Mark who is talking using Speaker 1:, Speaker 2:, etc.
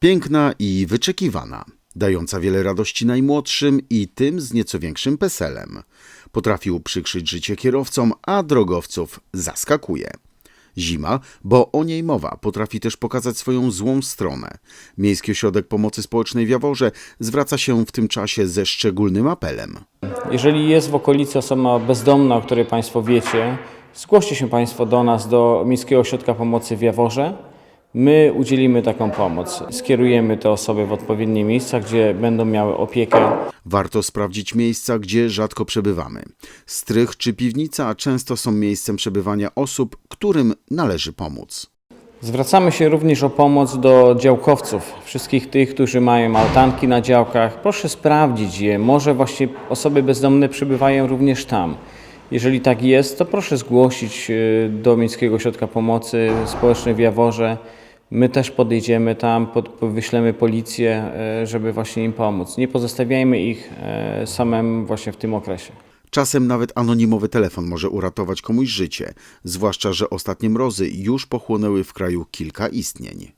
Speaker 1: Piękna i wyczekiwana, dająca wiele radości najmłodszym i tym z nieco większym peselem. Potrafi uprzykrzyć życie kierowcom, a drogowców zaskakuje. Zima, bo o niej mowa, potrafi też pokazać swoją złą stronę. Miejski Ośrodek Pomocy Społecznej w Jaworze zwraca się w tym czasie ze szczególnym apelem.
Speaker 2: Jeżeli jest w okolicy osoba bezdomna, o której Państwo wiecie, zgłoście się Państwo do nas, do Miejskiego Ośrodka Pomocy w Jaworze. My udzielimy taką pomoc. Skierujemy te osoby w odpowiednie miejsca, gdzie będą miały opiekę.
Speaker 1: Warto sprawdzić miejsca, gdzie rzadko przebywamy. Strych czy piwnica często są miejscem przebywania osób, którym należy pomóc.
Speaker 2: Zwracamy się również o pomoc do działkowców, wszystkich tych, którzy mają altanki na działkach. Proszę sprawdzić je, może właśnie osoby bezdomne przebywają również tam. Jeżeli tak jest, to proszę zgłosić y, do Miejskiego Ośrodka Pomocy Społecznej w Jaworze. My też podejdziemy tam, pod, wyślemy policję, y, żeby właśnie im pomóc. Nie pozostawiajmy ich y, samym właśnie w tym okresie.
Speaker 1: Czasem nawet anonimowy telefon może uratować komuś życie, zwłaszcza że ostatnie mrozy już pochłonęły w kraju kilka istnień.